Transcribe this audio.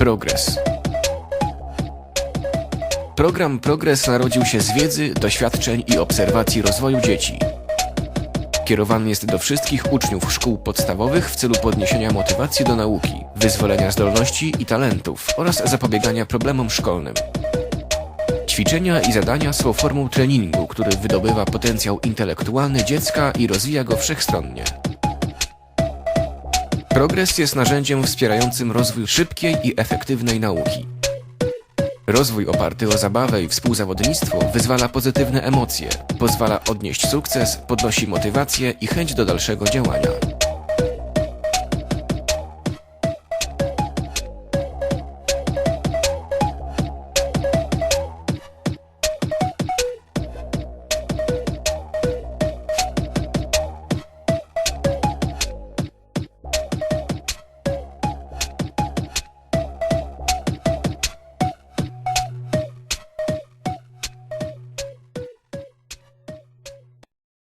Progres. Program Progres narodził się z wiedzy, doświadczeń i obserwacji rozwoju dzieci. Kierowany jest do wszystkich uczniów szkół podstawowych w celu podniesienia motywacji do nauki, wyzwolenia zdolności i talentów oraz zapobiegania problemom szkolnym. Ćwiczenia i zadania są formą treningu, który wydobywa potencjał intelektualny dziecka i rozwija go wszechstronnie. Progres jest narzędziem wspierającym rozwój szybkiej i efektywnej nauki. Rozwój oparty o zabawę i współzawodnictwo wyzwala pozytywne emocje, pozwala odnieść sukces, podnosi motywację i chęć do dalszego działania.